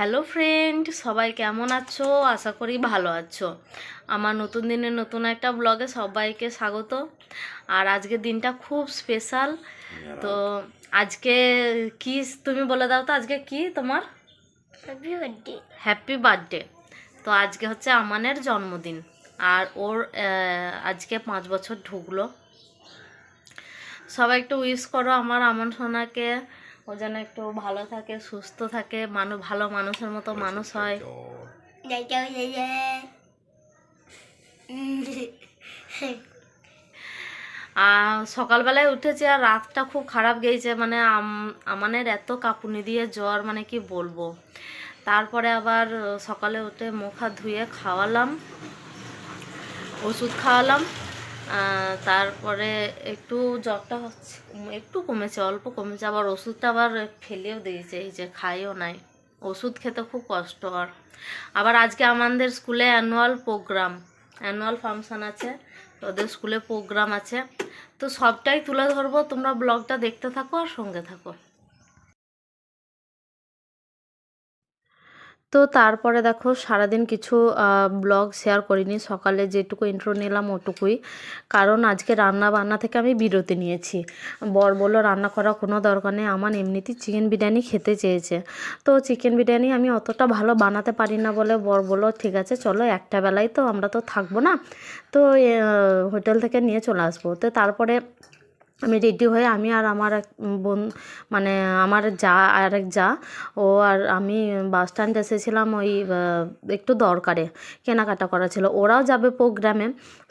Hello friend সবাই কেমন আছো? আশা করি ভালো আছো। আমার নতুন দিনের নতুন একটা ব্লগে সবাইকে স্বাগত। আর আজকে দিনটা খুব স্পেশাল। তো আজকে কি তুমি বলে দাও তো আজকে কি তোমার? হ্যাপি বার্থডে হ্যাপি বার্থডে তো আজকে হচ্ছে আমানের জন্মদিন। আর ওর আজকে পাঁচ বছর ঢুকলো। সবাই একটু উইশ করো আমার আমন সোনাকে। ও যেন একটু ভালো থাকে সুস্থ থাকে মানুষ ভালো মানুষের মতো মানুষ হয়। আর সকালবেলায় উঠেছে আর রাতটা খুব খারাপ গেছে মানে আম- আমানের এত কাঁপুনি দিয়ে জ্বর মানে কি বলব। তারপরে আবার সকালে উঠে মুখ হাত ধুয়ে খাওয়ালাম ওষুধ খাওয়ালাম। তারপরে একটু জ্বরটা হচ্ছে, একটু কমেছে, অল্প কমেছে, আবার ওষুধটা আবার ফেলেও দিয়েছে, এই যে খাইও নাই। ওষুধ খেতে খুব কষ্ট আর। আবার আজকে আমাদের স্কুলে অ্যানুয়াল প্রোগ্রাম, অ্যানুয়াল ফাংশন আছে তো ওদের স্কুলে প্রোগ্রাম আছে, তো সবটাই তুলে ধরবো, তোমরা ব্লগটা দেখতে থাকো আর সঙ্গে থাকো। তো তারপরে দেখো সারাদিন কিছু ব্লগ শেয়ার করিনি। সকালে যেটুকু ইন্ট্রো নিলাম ওটুকুই। কারণ আজকে রান্না বান্না থেকে আমি বিরতি নিয়েছি। বর বলল, রান্না করা কোনো দরকার নেই। আমার এমনিতেই চিকেন বিরিয়ানি খেতে চেয়েছে। তো চিকেন বিরিয়ানি আমি অতটা ভালো বানাতে পারি না বলে বর বলল, ঠিক আছে, চলো একটা বেলায় তো আমরা তো থাকব না। তো হোটেল থেকে নিয়ে চলে আসব। তো তারপরে আমি রেডি হয়ে আমি আর আমার এক বোন মানে আমার যা আর এক যা ও আর আমি বাস স্ট্যান্ড এসেছিলাম ওই একটু দরকারে কেনাকাটা করা ছিল। ওরাও যাবে প্রোগ্রামে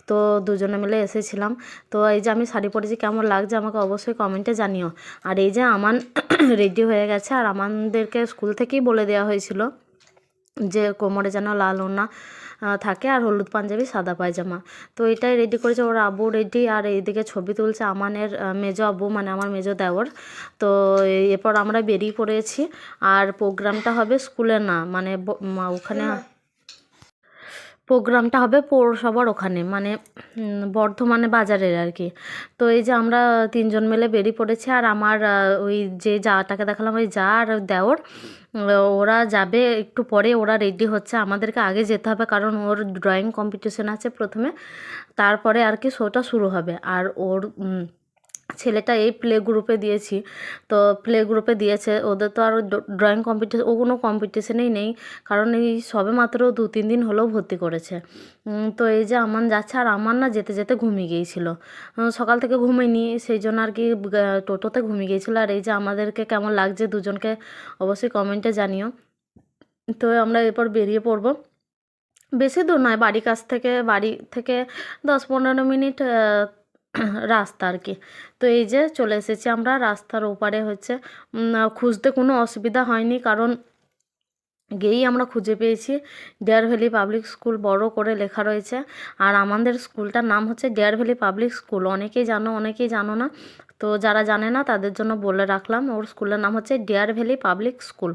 তো দুজনে মিলে এসেছিলাম। তো এই যে আমি শাড়ি পরেছি কেমন লাগছে আমাকে অবশ্যই কমেন্টে জানিও। আর এই যে আমার রেডি হয়ে গেছে আর আমাদেরকে স্কুল থেকেই বলে দেওয়া হয়েছিল যে কোমরে যেন লাল আহ, থাকে আর হলুদ পাঞ্জাবি, সাদা পায়জামা। তো এটাই রেডি করেছে ওর আবু রেডি আর এইদিকে ছবি তুলছে আমানের মেজো আবু মানে আমার মেজো দেওর। তো এরপর আমরা বেরিয়ে পড়েছি। আর প্রোগ্রামটা হবে স্কুলে না মানে ওখানে প্রোগ্রামটা হবে পৌরসভার ওখানে মানে বর্ধমানে বাজারের আর কি। তো এই যে আমরা তিনজন মিলে বেরিয়ে পড়েছি আর আমার ওই যে যাটাকে দেখালাম, ওই যা আর দেওর ওরা যাবে একটু পরে, ওরা রেডি হচ্ছে। আমাদেরকে আগে যেতে হবে কারণ ওর ড্রয়িং কম্পিটিশন আছে প্রথমে, তারপরে আর কি শোটা শুরু হবে। আর ওর ছেলেটা এই প্লে গ্রুপে দিয়েছি। তো প্লে গ্রুপে দিয়েছে। ওদের তো আর ড্রয়িং কম্পিটিশন ও কোনো কম্পিটিশনেই নেই। কারণ এই সবে মাত্র দু তিন দিন হলেও ভর্তি করেছে। তো এই যে আমার যাচ্ছে, আর আমার না যেতে যেতে ঘুমিয়ে গিয়েছিল। সকাল থেকে ঘুমিনি সেই জন্য আর কি টোটোতে ঘুমিয়ে গিয়েছিল। আর এই যে আমাদেরকে কেমন লাগছে দুজনকে অবশ্যই কমেন্টে জানিও। তো আমরা এরপর বেরিয়ে পড়ব। বেশি দূর নয়, বাড়ির কাছ থেকে, বাড়ি থেকে দশ পনেরো মিনিট রাস্তা আর কি। তো এই যে চলে এসেছি আমরা, রাস্তার ওপারে হচ্ছে খুঁজতে কোনো অসুবিধা হয়নি কারণ গেয়েই আমরা খুঁজে পেয়েছি ডেয়ার ভ্যালি পাবলিক স্কুল, বড় করে লেখা রয়েছে। আর আমাদের স্কুলটার নাম হচ্ছে ডেয়ার ভ্যালি পাবলিক স্কুল। অনেকেই জানো অনেকেই জানো না। তো যারা জানে না, তাদের জন্য বলে রাখলাম, ওর স্কুলের নাম হচ্ছে ডেয়ার ভ্যালি পাবলিক স্কুল।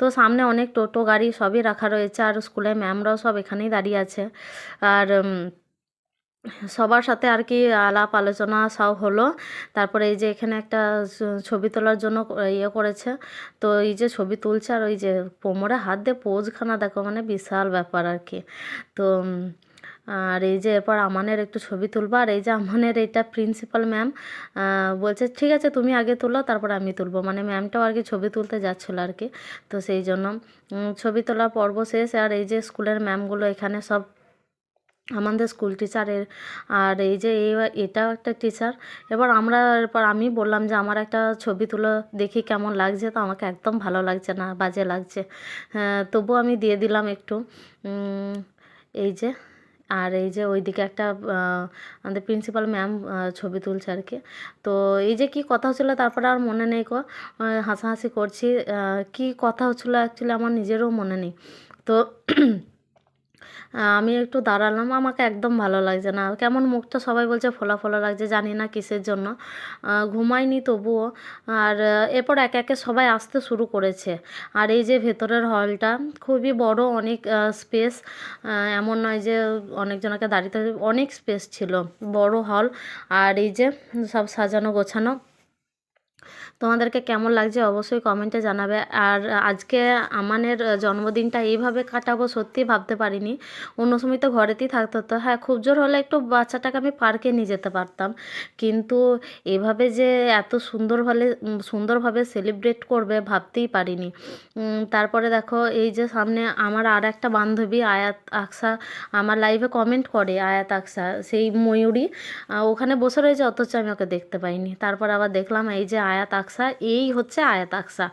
তো সামনে অনেক টোটো, গাড়ি সবই রাখা রয়েছে। আর স্কুলের ম্যামরাও সব এখানেই দাঁড়িয়ে আছে। আর সবার সাথে আর কি আলাপ আলোচনা সব হলো। তারপরে এই যে এখানে একটা ছবি তোলার জন্য ইয়ে করেছে। তো এই যে ছবি তুলছে আর ওই যে কোমরে হাত দিয়ে পোজখানা, দেখো মানে বিশাল ব্যাপার আর কি। তো আর এই যে এরপর আমানের একটু ছবি তুলবো। আর এই যে আমানের এটা প্রিন্সিপাল ম্যাম বলছে, ঠিক আছে, তুমি আগে তুলো, তারপর আমি তুলবো। মানে ম্যামটাও আর কি ছবি তুলতে যাচ্ছিল আর কি। তো সেই জন্য ছবি তোলা পর্ব শেষ। আর এই যে স্কুলের ম্যামগুলো এখানে সব আমাদের স্কুল টিচারের আর এই যে এটাও একটা টিচার এবার আমরা এরপর আমি বললাম যে আমার একটা ছবি তুলো দেখি কেমন লাগছে। তো আমাকে একদম ভালো লাগছে না বাজে লাগছে। হ্যাঁ, তবুও আমি দিয়ে দিলাম একটু। এই যে আর এই যে ওইদিকে একটা আমাদের প্রিন্সিপাল ম্যাম ছবি তুলছে আর কি। তো এই যে কি কথা হচ্ছিল তারপরে আর মনে নেই কো হাসাহাসি করছি। কি কথা হচ্ছিল অ্যাকচুয়ালি আমার নিজেরও মনে নেই। তো আমি একটু দাঁড়ালাম, আমাকে একদম ভালো লাগছে না। কেমন মুখটা সবাই বলছে ফোলা ফোলা লাগছে, জানি না কিসের জন্য। ঘুমাইনি তবুও। আর এরপর একে একে সবাই আসতে শুরু করেছে। আর এই যে ভেতরের হলটা, খুবই বড় অনেক স্পেস এমন নয় যে অনেকজনকে দাঁড়িয়ে অনেক স্পেস ছিল। বড় হল। আর এই যে সব সাজানো গোছানো। তোমাদেরকে কেমন লাগছে অবশ্যই কমেন্টে জানাবে। আর আজকে আমানের জন্মদিনটা এইভাবে কাটাবো সত্যি ভাবতে পারিনি। অন্য সময় তো ঘরেতেই থাকতে হতো হ্যাঁ খুব জোর হলে একটু বাচ্চাটাকে আমি পার্কে নিয়ে যেতে পারতাম। কিন্তু এভাবে যে এত সুন্দর হলে, সুন্দরভাবে সেলিব্রেট করবে ভাবতেই পারিনি। তারপরে দেখো, এই যে সামনে আমার আর একটা বান্ধবী, আয়াত আকসা, আমার লাইভে কমেন্ট করে, আয়াত আকসা, সেই ময়ূরী। ওখানে বসে রয়েছে, অথচ আমি ওকে দেখতে পাইনি। তারপর আবার দেখলাম, এই যে আয়াত আকসা, এই হচ্ছে আয়াত আকসা।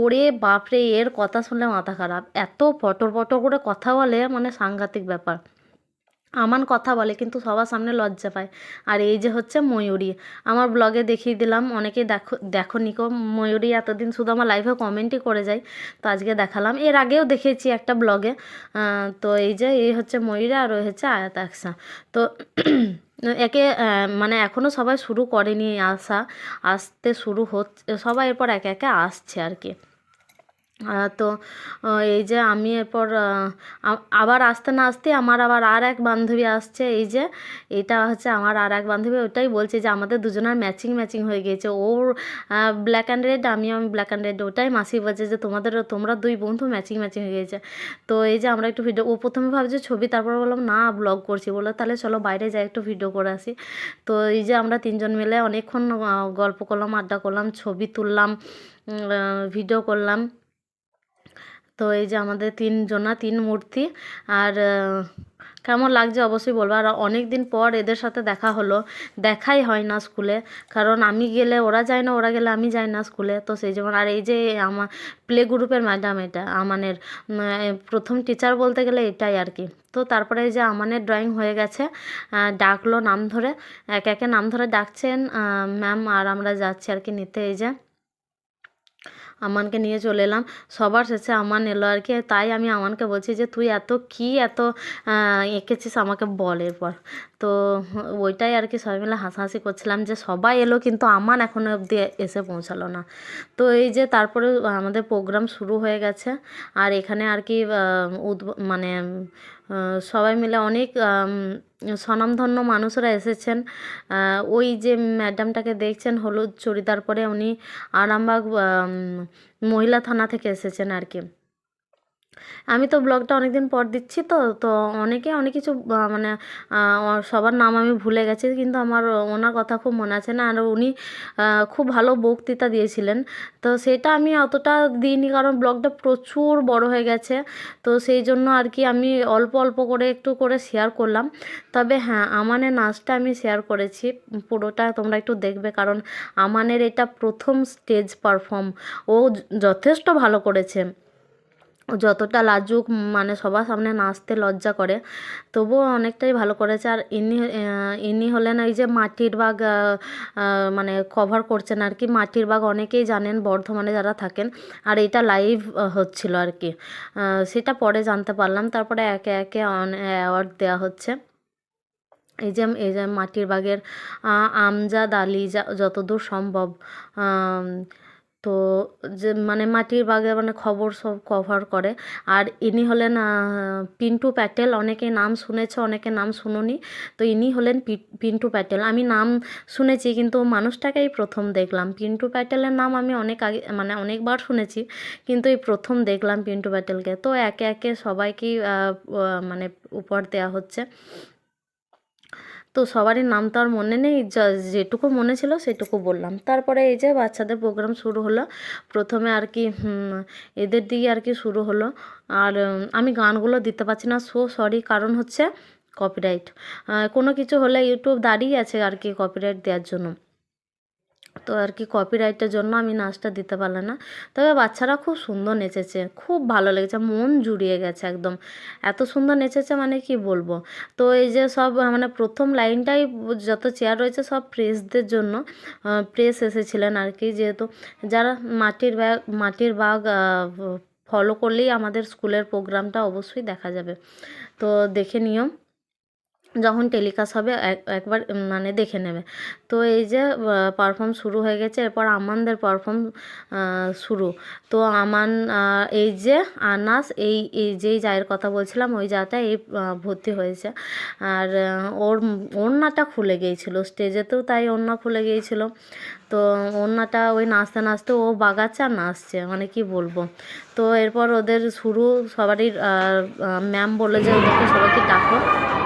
ওরে বাপরে, এর কথা শুনলে মাথা খারাপ। এত পটর পটর করে কথা বলে মানে সাংঘাতিক ব্যাপার। আমান কথা বলে, কিন্তু সবার সামনে লজ্জা পায়। আর এই যে হচ্ছে ময়ূরী। আমার ব্লগে দেখিয়ে দিলাম, অনেকেই দেখো দেখো নিকো ময়ূরী এতদিন শুধু আমার লাইভে কমেন্টই করে যায়। তো আজকে দেখালাম। এর আগেও দেখেছি একটা ব্লগে। তো এই যে, এই হচ্ছে ময়ূরী আর ওই হচ্ছে আয়াত আকসা। তো একে মানে এখনও সবাই শুরু করেনি আসা আসতে শুরু হচ্ছে, সবাই এরপর একে একে আসছে আর কি। তো এই যে আমি এরপর আবার আসতে না আসতে আমার আবার আর এক বান্ধবী আসছে। এই যে, এটা হচ্ছে আমার আর এক বান্ধবী, ওটাই বলছে যে আমাদের দুজনের ম্যাচিং ম্যাচিং হয়ে গিয়েছে। ওর ব্ল্যাক অ্যান্ড রেড আমি আমি ব্ল্যাক অ্যান্ড রেড ওটাই মাসি বলছে যে তোমাদের, তোমরা দুই বন্ধু ম্যাচিং ম্যাচিং হয়ে গিয়েছে। তো এই যে আমরা একটু ভিডিও ও প্রথমে ভাবছে ছবি, তারপর বললাম, না ব্লগ করছি। বলল, তাহলে চলো বাইরে যাই, একটু ভিডিও করে আসি। তো এই যে আমরা তিনজন মিলে অনেকক্ষণ গল্প করলাম, আড্ডা করলাম, ছবি তুললাম ভিডিও করলাম। তো এই যে আমাদের তিনজনা তিন মূর্তি আর কেমন লাগছে অবশ্যই বলব। আর অনেক দিন পর এদের সাথে দেখা হলো, দেখাই হয় না স্কুলে, কারণ আমি গেলে ওরা যায় না, ওরা গেলে আমি যাই না স্কুলে। তো সেই যেমন আর এই যে আমার প্লে গ্রুপের ম্যাডাম এটা, আমানের প্রথম টিচার বলতে গেলে এটাই আর কি। তো তারপরে এই যে আমানের ড্রয়িং হয়ে গেছে ডাকলো নাম ধরে, এক একে নাম ধরে ডাকছেন ম্যাম, আর আমরা যাচ্ছি আর কি নিতে এই যে। আমানকে নিয়ে চলে এলাম। সবার শেষে আমান এলো আর কি। তাই আমি আমানকে বলছি যে, তুই এত কি এত এঁকেছিস আমাকে বল এরপর। তো ওইটাই আর কি সবাই মিলে হাসাহাসি করছিলাম যে, সবাই এলো কিন্তু আমান এখনও অবধি এসে পৌঁছালো না। তো এই যে, তারপরে আমাদের প্রোগ্রাম শুরু হয়ে গেছে। আর এখানে আর কি উদ্ভ- মানে সবাই মিলে অনেক স্বনামধন্য মানুষরা এসেছেন। ওই যে ম্যাডামটাকে দেখছেন, হলুদ চুড়িদার পরে উনি আরামবাগ মহিলা থানা থেকে এসেছেন আর কি। আমি তো ব্লগটা অনেক দিন পর দিচ্ছি তো তো অনেকে অনেক কিছু মানে সবার নাম আমি ভুলে গেছি, কিন্তু আমার ওনার কথা খুব মনে আছে না, আর উনি খুব ভালো বক্তৃতা দিয়েছিলেন। তো সেটা আমি অতটা দিইনি, কারণ ব্লগটা প্রচুর বড় হয়ে গেছে, তো সেই জন্য আর কি আমি অল্প অল্প করে একটু করে শেয়ার করলাম। তবে হ্যাঁ আমানের নাচটা আমি শেয়ার করেছি, পুরোটা তোমরা একটু দেখবে, কারণ আমানের এটা প্রথম স্টেজ পারফর্ম ও যথেষ্ট ভালো করেছে। যতটা লাজুক মানে সবার সামনে নাচতে লজ্জা করে, তবুও অনেকটাই ভালো করেছে। আর ইনি ইনি হলেন ওই যে মাটির বাগ মানে কভার করছেন আর কি। মাটির বাগ অনেকেই জানেন, বর্ধমানে যারা থাকেন। আর এটা লাইভ হচ্ছিল আর কি। সেটা পরে জানতে পারলাম। তারপরে একে একে অ্যাওয়ার্ড দেওয়া হচ্ছে। এই যে এই যে মাটির বাগের আমজাদ আলী যা যতদূর সম্ভব তো যে মানে মাটির বাগে মানে খবর সব কভার করে। আর ইনি হলেন পিন্টু প্যাটেল। অনেকে নাম শুনেছে, অনেকে নাম শুনুনি। তো ইনি হলেন পিন্টু প্যাটেল। আমি নাম শুনেছি, কিন্তু মানুষটাকেই প্রথম দেখলাম। পিন্টু প্যাটেলের নাম আমি অনেক আগে মানে অনেকবার শুনেছি, কিন্তু এই প্রথম দেখলাম পিন্টু প্যাটেলকে। তো একে একে সবাইকেই মানে উপহার দেওয়া হচ্ছে। তো সবারই নাম তো আর মনে নেই যেটুকু মনে ছিল সেটুকু বললাম। তারপরে এই যে বাচ্চাদের প্রোগ্রাম শুরু হলো, প্রথমে আর কি এদের দিকে আর কি শুরু হলো। আর আমি গানগুলো দিতে পারছি না সো সরি কারণ হচ্ছে কপিরাইট কোনো কিছু হলে ইউটিউব দাঁড়িয়ে আছে আর কি কপিরাইট দেওয়ার জন্য। তো আর কি কপিরাইটের জন্য আমি নাচটা দিতে পারলাম না। তবে বাচ্চারা খুব সুন্দর নেচেছে, খুব ভালো লেগেছে, মন জুড়িয়ে গেছে একদম। এত সুন্দর নেচেছে মানে কি বলব? তো এই যে সব মানে প্রথম লাইনটাই যত চেয়ার রয়েছে সব প্রেসদের জন্য প্রেস এসেছিলেন আর কি। যেহেতু যারা মাটির ব্যাগ মাটির বাগ ফলো করলেই আমাদের স্কুলের প্রোগ্রামটা অবশ্যই দেখা যাবে। তো দেখে নিও। যখন টেলিকাস্ট হবে, এক- একবার মানে দেখে নেবে। তো এই যে পারফর্ম শুরু হয়ে গেছে, এরপর আমানদের পারফর্ম শুরু। তো আমান এই যে আনাস, এই এই যেই জায়ের কথা বলছিলাম, ওই জায়গাটা এই ভর্তি হয়েছে। আর ওর, ওড়নাটা খুলে গিয়েছিল। স্টেজেতেও তাই ওড়না খুলে গিয়েছিল। তো ওড়নাটা ওই নাচতে নাচতে ও বাগাচ্ছে আর নাচছে মানে কি বলব। তো এরপর ওদের শুরু, সবারই ম্যাম বলে যে ওদেরকে সবাইকে ডাকো।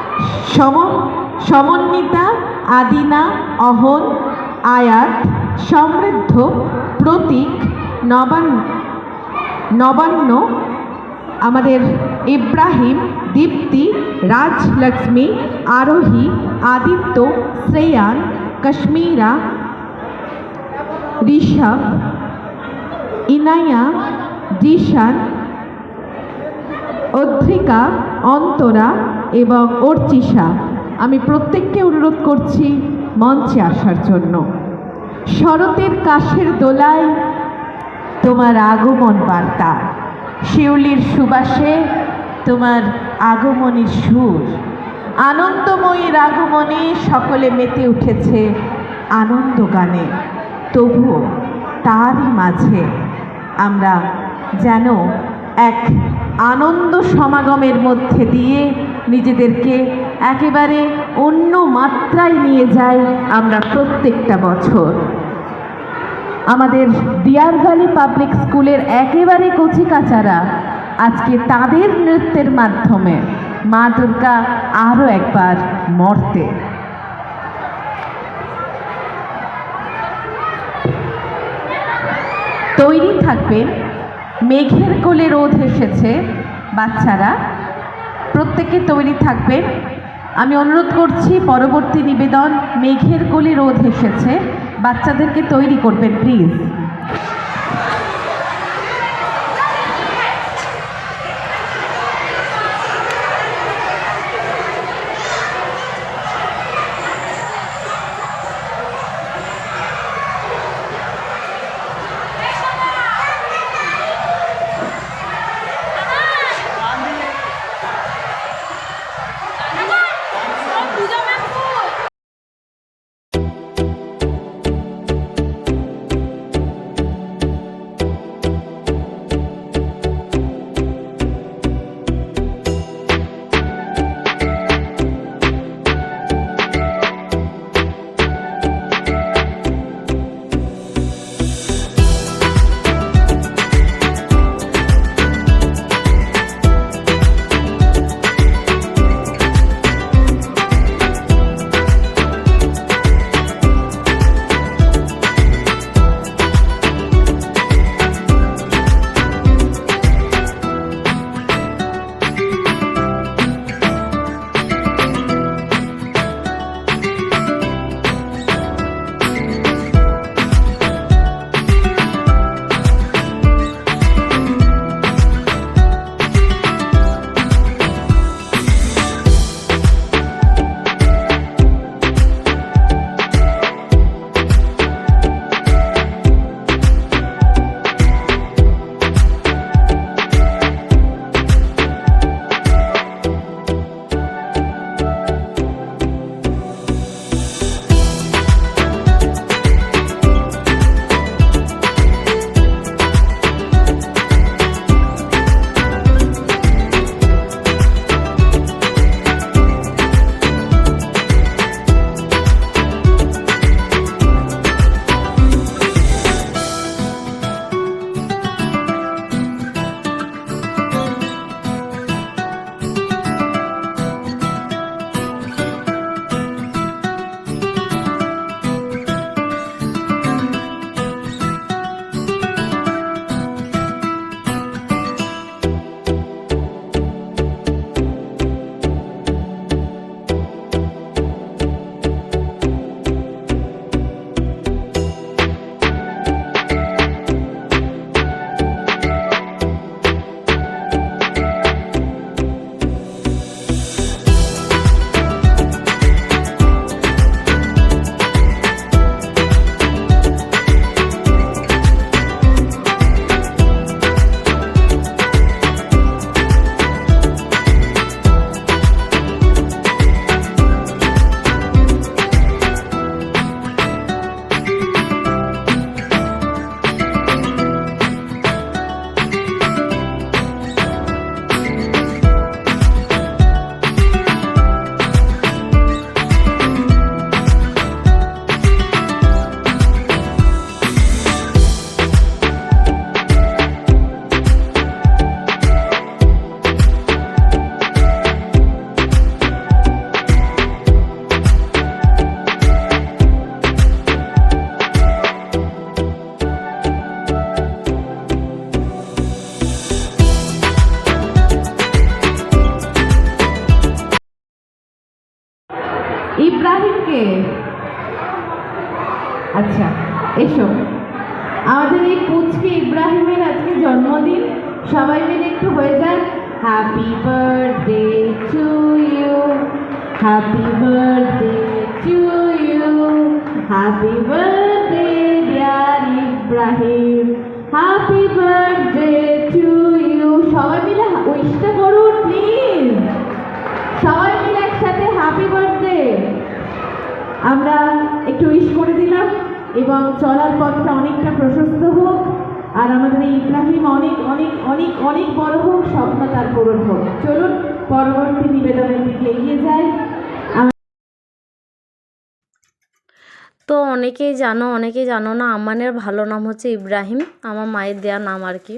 সম, সমন্বিতা, আদিনা, অহন, আয়াত, সমৃদ্ধ, প্রতীক, নবান্ন নবান্ন, আমাদের ইব্রাহিম, দীপ্তি, রাজলক্ষ্মী, আরোহী, আদিত্য, শ্রেয়ান, কাশ্মীরা, ঋষভ, ইনায়া, দিশান অধ্রিকা অন্তরা এবং অর্চিষা আমি প্রত্যেককে অনুরোধ করছি মঞ্চে আসার জন্য। শরতের কাশের দোলায় তোমার আগমন বার্তা। শিউলির সুবাসে তোমার আগমনের সুর। আনন্দময়ীর আগমনে সকলে মেতে উঠেছে আনন্দ গানে। তবুও তারই মাঝে আমরা যেন এক আনন্দ সমাগমের মধ্যে দিয়ে নিজেদেরকে একেবারে অন্য মাত্রায় নিয়ে যাই আমরা প্রত্যেকটা বছর। আমাদের ডিয়ার ভ্যালি পাবলিক স্কুলের একেবারে কচিকাচারা আজকে তাদের নৃত্যের মাধ্যমে মা দুর্গা আরও একবার মর্তে। তৈরি থাকবেন মেঘের কোলে রোদ এসেছে বাচ্চারা। প্রত্যেকে তৈরি থাকবেন আমি অনুরোধ করছি, পরবর্তী নিবেদন মেঘের কোলে রোধ এসেছে। বাচ্চাদেরকে তৈরি করবেন, প্লিজ। আচ্ছা এসো। আমাদের এই পুচকে ইব্রাহিমের আজকে জন্মদিন। সবাই মিলে একটু হয়ে যাক। Happy birthday to you happy birthday to you happy birthday dear Ibrahim happy birthday to you সবাই মিলে উইশটা করুন প্লিজ সবাই মিলে একসাথে হ্যাপি বার্থডে আমরা একটু উইশ করে দিলাম। এবং চলার পথটা অনেকটা প্রশস্ত হোক, আর আমাদের এই ইব্রাহিম অনেক অনেক অনেক অনেক বড় হোক, স্বপ্ন তার পূরণ হোক। চলুন, পরবর্তী নিবেদনের দিকে এগিয়ে যাই। তো অনেকেই জানো অনেকেই জানো না আমানের ভালো নাম হচ্ছে ইব্রাহিম, আমার মায়ের দেওয়া নাম আর কি।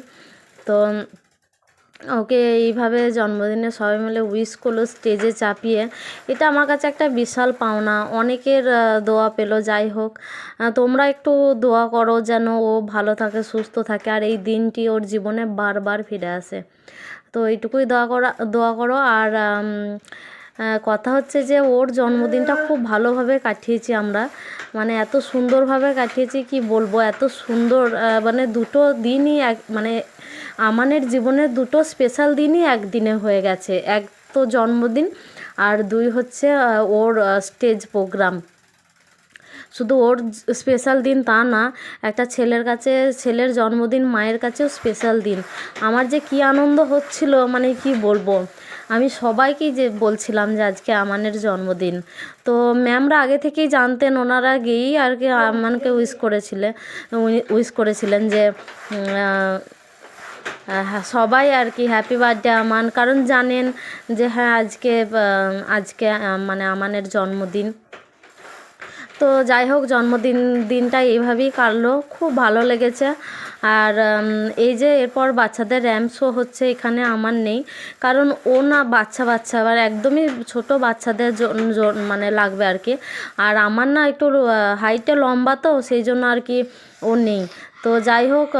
তো ওকে এইভাবে জন্মদিনে সবাই মিলে উইশ করল স্টেজে চাপিয়ে। এটা আমার কাছে একটা বিশাল পাওনা। অনেকের দোয়া পেল, যাই হোক। তোমরা একটু দোয়া করো যেন ও ভালো থাকে, সুস্থ থাকে, আর এই দিনটি ওর জীবনে বারবার ফিরে আসে। তো এইটুকুই দোয়া করা, দোয়া করো। আর কথা হচ্ছে যে ওর জন্মদিনটা খুব ভালোভাবে কাটিয়েছি আমরা। মানে এত সুন্দরভাবে কাটিয়েছি, কি বলব? এত সুন্দর মানে দুটো দিনই এক মানে আমানের জীবনের দুটো স্পেশাল দিনই একদিনে হয়ে গেছে। এক তো জন্মদিন আর দুই হচ্ছে ওর স্টেজ প্রোগ্রাম শুধু ওর স্পেশাল দিন তা না, একটা ছেলের কাছে, ছেলের জন্মদিন, মায়ের কাছেও স্পেশাল দিন। আমার যে কি আনন্দ হচ্ছিল মানে কি বলব? আমি সবাইকেই যে বলছিলাম যে আজকে আমানের জন্মদিন। তো ম্যামরা আগে থেকেই জানতেন, ওনারা গিয়েই আর কি আমানকে উইশ করেছিলেন উইশ করেছিলেন যে সবাই আর কি হ্যাপি বার্থডে আমান। কারণ জানেন যে হ্যাঁ আজকে আজকে মানে আমানের জন্মদিন। তো যাই হোক, জন্মদিন, দিনটা এইভাবেই কাটলো। খুব ভালো লেগেছে। আর এই যে এরপর বাচ্চাদের র্যাম্প শো হচ্ছে, এখানে আমার নেই। কারণ ও না বাচ্চা বাচ্চা। আবার একদমই ছোট বাচ্চাদের মানে লাগবে আর কি। আর আমার না একটু হাইটে লম্বা তো, সেই জন্য আর কি ও নেই। তো যাই হোক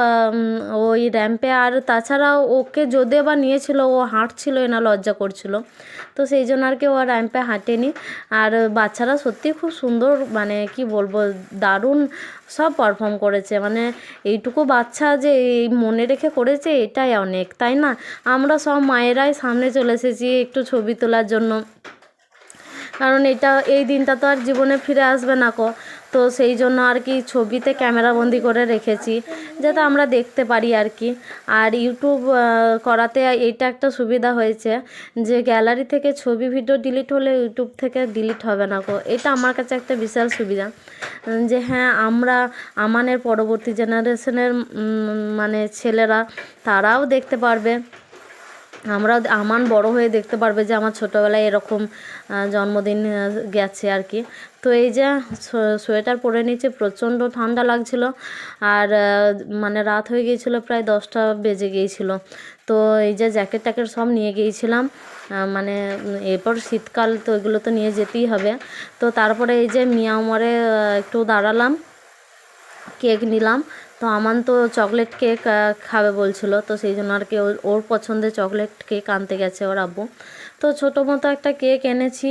ওই র্যাম্পে আর তাছাড়াও ওকে যদিও বা নিয়েছিল, ও হাঁটছিল না লজ্জা করছিল। তো সেই জন্য আর কি ও র্যাম্পে হাঁটেনি। আর বাচ্চারা সত্যি খুব সুন্দর মানে কি বলব, দারুণ সব পারফর্ম করেছে। মানে এইটুকু বাচ্চা যে এই মনে রেখে করেছে, এটাই অনেক, তাই না? আমরা সব মায়েরাই সামনে চলে এসেছি একটু ছবি তোলার জন্য। কারণ এটা, এই দিনটা তো আর জীবনে ফিরে আসবে না কো। তো সেই জন্য আর কি ছবিতে ক্যামেরাবন্দি করে রেখেছি, যাতে আমরা দেখতে পারি আর কি। আর ইউটিউব করাতে এইটা একটা সুবিধা হয়েছে যে গ্যালারি থেকে ছবি, ভিডিও ডিলিট হলে ইউটিউব থেকে ডিলিট হবে না কো এটা আমার কাছে একটা বিশাল সুবিধা। যে হ্যাঁ আমরা আমানের পরবর্তী জেনারেশনের মানে ছেলেরা তারাও দেখতে পারবে। আমরা আমান বড় হয়ে দেখতে পারবে যে আমার ছোটোবেলায় এরকম জন্মদিন গেছে আর কি। তো এই যে সোয়েটার পরে নিচে প্রচণ্ড ঠান্ডা লাগছিল আর মানে রাত হয়ে গিয়েছিল প্রায় দশটা বেজে গিয়েছিল। তো এই যে জ্যাকেট ট্যাকেট সব নিয়ে গিয়েছিলাম মানে এরপর শীতকাল তো এগুলো তো নিয়ে যেতেই হবে। তো তারপরে এই যে মিয়ামরে আহ, একটু দাঁড়ালাম কেক নিলাম তো আমান তো চকলেট কেক খাবে বলছিল, তো সেই জন্য আর কি ওর- পছন্দের চকলেট কেক আনতে গেছে ওর আব্বু। তো ছোটো মতো একটা কেক এনেছি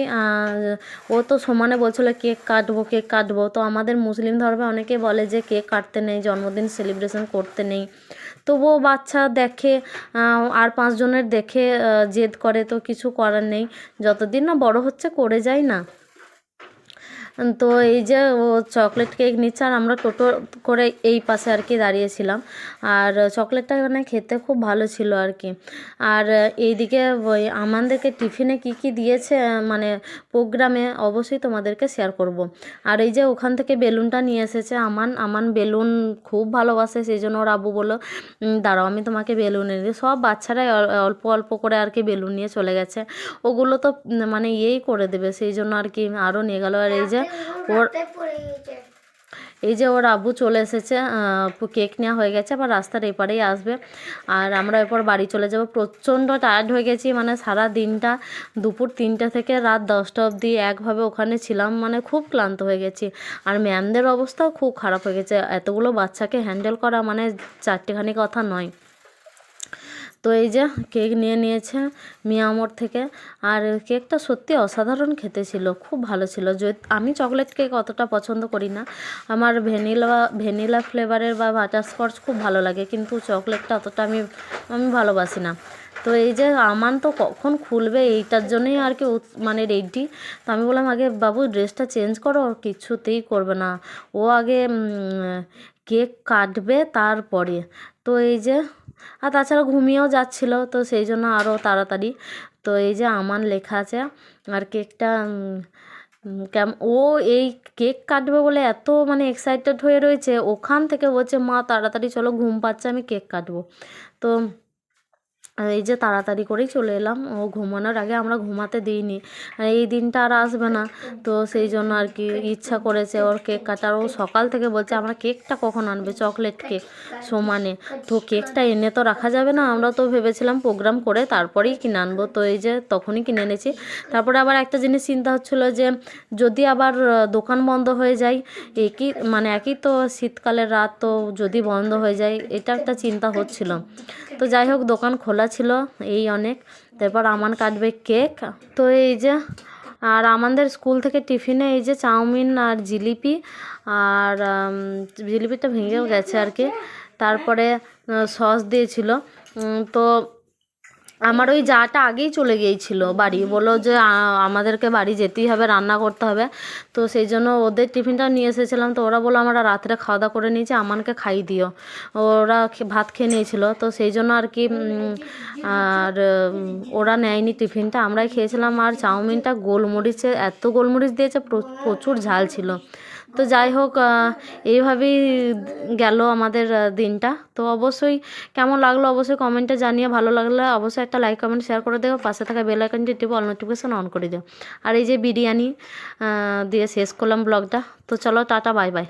ও তো সমানে বলছিল কেক কাটবো কেক কাটবো। তো আমাদের মুসলিম ধর্মে অনেকে বলে যে কেক কাটতে নেই, জন্মদিন সেলিব্রেশন করতে নেই। তবুও বাচ্চা দেখে আর পাঁচজনের দেখে জেদ করে, তো কিছু করার নেই। যতদিন না বড় হচ্ছে, করে যায় না। তো এই যে ও চকলেট কেক নিচ্ছে আর আমরা টোটো করে এই পাশে আর কি দাঁড়িয়েছিলাম। আর চকলেটটা মানে খেতে খুব ভালো ছিল আর কি। আর এইদিকে ওই আমাদেরকে টিফিনে কি কি দিয়েছে মানে প্রোগ্রামে অবশ্যই তোমাদেরকে শেয়ার করব। আর এই যে ওখান থেকে বেলুনটা নিয়ে এসেছে আমান। আমান বেলুন খুব ভালোবাসে, সেই জন্য ওর আবু বলল দাঁড়াও, আমি তোমাকে বেলুন এনে সব বাচ্চারাই অল্প অল্প করে আর কি বেলুন নিয়ে চলে গেছে। ওগুলো তো মানে ইয়েই করে দেবে, সেই জন্য আর কি আরও নিয়ে গেল। আর এই যে ওর এই যে ওর আব্বু চলে এসেছে কেক নেওয়া হয়ে গেছে, আবার রাস্তার এপারেই আসবে। আর আমরা এরপর বাড়ি চলে যাব। প্রচণ্ড টায়ার্ড হয়ে গেছি মানে সারা দিনটা, দুপুর তিনটে থেকে রাত দশটা অবধি একভাবে ওখানে ছিলাম মানে খুব ক্লান্ত হয়ে গেছি। আর ম্যামদের অবস্থাও খুব খারাপ হয়ে গেছে। এতগুলো বাচ্চাকে হ্যান্ডেল করা মানে চারটেখানি কথা নয়। তো এই যে কেক নিয়ে নিয়েছে মিয়ামোর থেকে। আর কেকটা সত্যি অসাধারণ খেতে ছিল, খুব ভালো ছিল। আমি চকলেট কেক অতটা পছন্দ করি না। আমার ভ্যানিলা ভ্যানিলা ফ্লেভারের বা বাটারস্কচ খুব ভালো লাগে, কিন্তু চকলেটটা অতটা আমি আমি ভালোবাসি না। তো এই যে আমান তো কখন খুলবে এইটার জন্যই আর কি মানে রেডি তো আমি বললাম, আগে বাবু ড্রেসটা চেঞ্জ করো, কিছুতেই করবে না। ও আগে কেক কাটবে তারপরে। তো এই যে, আর তাছাড়া ঘুমিয়েও যাচ্ছিল, তো সেই জন্য আরও তাড়াতাড়ি। তো এই যে আমার লেখা আছে, আর কেকটা কেম, ও এই কেক কাটবে বলে এত মানে এক্সাইটেড হয়ে রয়েছে, ওখান থেকে বলছে, মা, তাড়াতাড়ি চলো, ঘুম পাচ্ছে, আমি কেক কাটবো। তো এই যে তাড়াতাড়ি করেই চলে এলাম। ও ঘুমানোর আগে আমরা ঘুমাতে দিইনি। এই দিনটা আর আসবে না। তো সেই জন্য আর কি ইচ্ছা করেছে ওর কেক কাটার। ও সকাল থেকে বলছে, আমরা কেকটা কখন আনবে? চকলেট কেক সমানে। তো কেকটা এনে তো রাখা যাবে না। আমরা তো ভেবেছিলাম প্রোগ্রাম করে তারপরেই কিনে আনব। তো এই যে তখনই কিনে এনেছি। তারপরে আবার একটা জিনিস চিন্তা হচ্ছিল যে, যদি আবার দোকান বন্ধ হয়ে যায়, একই মানে একই তো শীতকালের রাত তো যদি বন্ধ হয়ে যায়, এটা একটা চিন্তা হচ্ছিল। তো যাই হোক, দোকান খোলা ছিল, এই অনেক। তারপর আমান কাটবে কেক। তো এই যে, আর আমাদের স্কুল থেকে টিফিনে এই যে চাউমিন আর জিলিপি, আর জিলিপিটা ভেঙেও গেছে আর কি। তারপরে সস দিয়েছিল। তো আমার ওই যাটা আগেই চলে গিয়েছিল বাড়ি। বলল যে আমাদেরকে বাড়ি যেতেই হবে রান্না করতে হবে। তো সেই জন্য ওদের টিফিনটা নিয়ে এসেছিলাম। তো ওরা বলল আমরা রাত্রে খাওয়া দাওয়া করে নিয়েছি আমানকে খাইয়ে দিও। ওরা ভাত খেয়ে নিয়েছিল। তো সেই জন্য আর কি আর ওরা নেয়নি টিফিনটা। আমরাই খেয়েছিলাম আর চাউমিনটা গোলমরিচে এত গোলমরিচ দিয়েছে প্র- প্রচুর ঝাল ছিল। তো যাই হোক এইভাবেই গেল আমাদের দিনটা। তো অবশ্যই কেমন লাগল অবশ্যই কমেন্টে জানিয়ে ভালো লাগলে অবশ্যই একটা লাইক কমেন্ট শেয়ার করে দেবো পাশে থাকা বেল আইকনটি টিপে অল নোটিফিকেশন অন করে দিও। আর এই যে বিরিয়ানি দিয়ে শেষ করলাম ব্লগটা তো চলো, টাটা বাই বাই